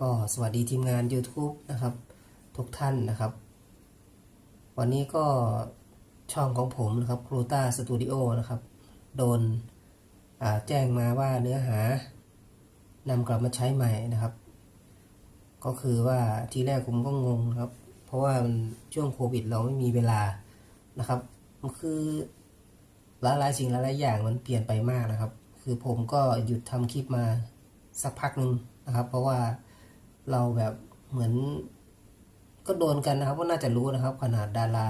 ก็สวัสดีทีมงาน YouTube นะครับ ทุกท่านนะครับ วันนี้ก็ช่องของผมนะครับครูต้าสตูดิโอนะครับ โดนแจ้งมาว่าเนื้อหานำกลับมาใช้ใหม่นะครับ ก็คือว่าทีแรกผมก็งงครับ เพราะว่ามันช่วงโควิดเราไม่มีเวลานะครับมันคือหลายหลายๆสิ่งหลายหลายๆอย่างมันเปลี่ยนไปมากนะครับ คือผมก็หยุดทำคลิปมาสักพักหนึ่งนะครับ เพราะว่า เราแบบเหมือนก็โดนกันนะครับว่าน่าจะรู้นะครับ ขนาดดารา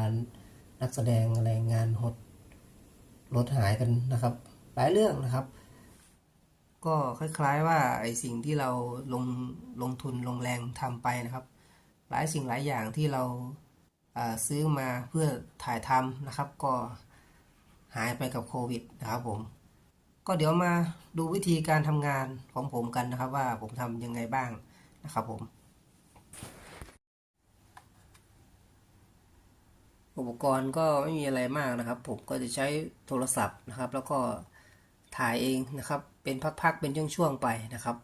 นักแสดงอะไรงานหดรถหายกันนะครับ หลายเรื่องนะครับ ก็คล้ายๆว่าไอสิ่งที่เราลงลงทุนลงแรงทำไปนะครับ หลายสิ่งหลายอย่างที่เราาซื้อมาเพื่อถ่ายทำนะครับ ก็หายไปกับโควิดนะครับผมก็เดี๋ยวมาดูวิธีการทำงานของผมกันนะครับ ว่าผมทำยังไงบ้าง นะครับผมอุปกรณ์ก็ไม่มีอะไรมากนะครับ ผมก็จะใช้โทรศัพท์นะครับ แล้วก็ถ่ายเองนะครับ เป็นพักๆเป็นช่วงๆไปนะครับ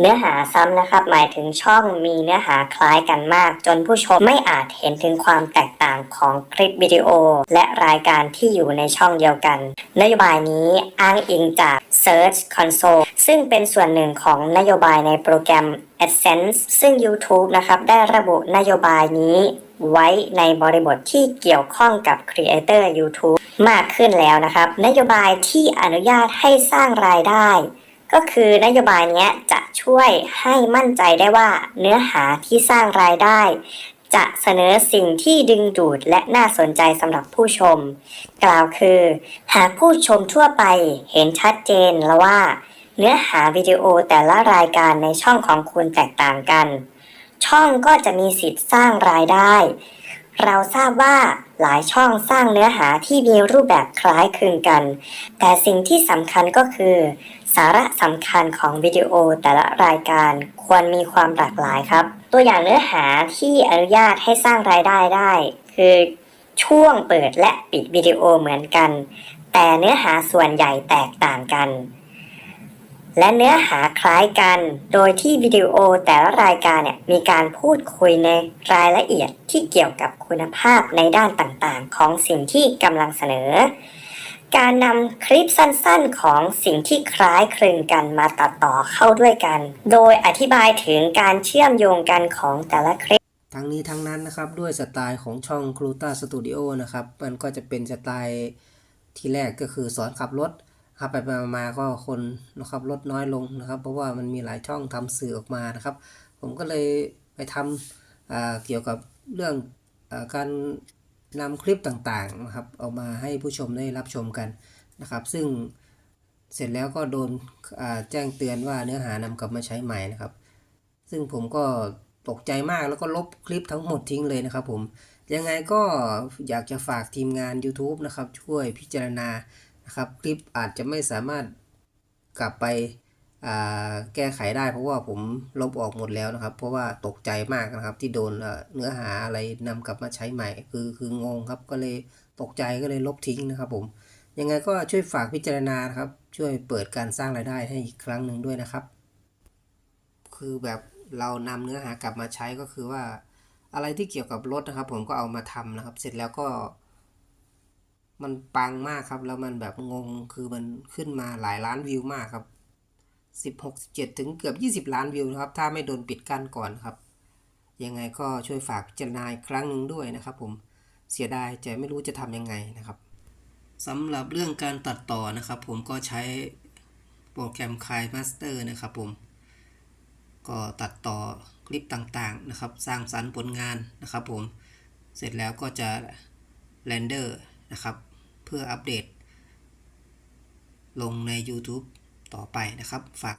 เนื้อหาซ้ำนะครับ หมายถึงช่องมีเนื้อหาคล้ายกันมาก จนผู้ชมไม่อาจเห็นถึงความแตกต่างของคลิปวิดีโอ และรายการที่อยู่ในช่องเดียวกัน นโยบายนี้อ้างอิงจาก Search Console ซึ่งเป็นส่วนหนึ่งของนโยบายในโปรแกรม AdSense ซึ่ง YouTube นะครับ ได้ระบุนโยบายนี้ไว้ในบริบทที่เกี่ยวข้องกับ Creator YouTube มากขึ้นแล้วนะครับ นโยบายที่อนุญาตให้สร้างรายได้ ก็คือนโยบายนี้จะช่วยให้มั่นใจได้ว่าเนื้อหาที่สร้างรายได้ จะเสนอสิ่งที่ดึงดูดและน่าสนใจสำหรับผู้ชม กล่าวคือ หากผู้ชมทั่วไปเห็นชัดเจนแล้วว่า เนื้อหาวิดีโอแต่ละรายการในช่องของคุณแตกต่างกัน ช่องก็จะมีสิทธิ์สร้างรายได้ เราทราบว่าหลายช่องสร้างเนื้อหาที่มีรูปแบบคล้ายคลึงกัน แต่สิ่งที่สำคัญก็คือ สาระสำคัญของวิดีโอแต่ละรายการควรมีความหลากหลายครับ ตัวอย่างเนื้อหาที่อนุญาตให้สร้างรายได้ได้ คือช่วงเปิดและปิดวิดีโอเหมือนกัน แต่เนื้อหาส่วนใหญ่แตกต่างกัน และเนื้อหาคล้ายกัน โดยที่วิดีโอแต่ละรายการเนี่ยมีการพูดคุยในรายละเอียดที่เกี่ยวกับคุณภาพในด้านต่างๆ ของสิ่งที่กำลังเสนอ การนำคลิปสั้นๆของสิ่งที่คล้ายคลึงกันมาตัดต่อเข้าด้วยกัน โดยอธิบายถึงการเชื่อมโยงกันของแต่ละคลิป ทั้งนี้ทั้งนั้นนะครับด้วยสไตล์ของช่องครูต้าสตูดิโอนะครับ มันก็จะเป็นสไตล์ที่แรกก็คือสอนขับรถครับไปมาๆก็คนนะครับลดน้อยลงนะครับ เพราะว่ามันมีหลายช่องทำสื่อออกมานะครับ ผมก็เลยไปทำเกี่ยวกับเรื่องอการ นำคลิปต่างๆนะครับเอามาให้ผู้ชมได้รับชมกันนะครับ ซึ่งเสร็จแล้วก็โดนแจ้งเตือนว่าเนื้อหานำกลับมาใช้ใหม่นะครับ ซึ่งผมก็ตกใจมากแล้วก็ลบคลิปทั้งหมดทิ้งเลยนะครับ ผมยังไงก็อยากจะฝากทีมงาน YouTube นะครับ ช่วยพิจารณานะครับ คลิปอาจจะไม่สามารถกลับไป แก้ไขได้เพราะว่าผมลบออกหมดแล้วนะครับ เพราะว่าตกใจมากนะครับ ที่โดนเนื้อหาอะไรนำกลับมาใช้ใหม่ คือคืองงครับก็เลยตกใจก็เลยลบทิ้งนะครับ ผมยังไงก็ช่วยฝากพิจารณาครับ ช่วยเปิดการสร้างรายได้ให้อีกครั้งหนึ่งด้วยนะครับ คือแบบเรานำเนื้อหากลับมาใช้ก็คือว่า อะไรที่เกี่ยวกับรถนะครับ ผมก็เอามาทำนะครับ เสร็จแล้วก็ มันปังมากครับ แล้วมันแบบงงคือมันขึ้นมาหลายล้านวิวมากครับ สิบหกสิบเจ็ดถึงเกือบยี่สิบล้านวิวนะครับ ถ้าไม่โดนปิดกั้นก่อนครับ ยังไงก็ช่วยฝากพิจารณาอีกครั้งหนึ่งด้วยนะครับ ผมเสียดายแต่ไม่รู้จะทำยังไงนะครับสำหรับเรื่องการตัดต่อนะครับ ผมก็ใช้โปรแกรม k าย Master นะครับผม ก็ตัดต่อคลิปต่างๆนะครับ สร้างสรรค์ผลงานนะครับ ผมเสร็จแล้วก็จะเรนเดอร์นะครับ เพื่ออัปเดต ลงใน YouTube ต่อไปนะครับ ฝาก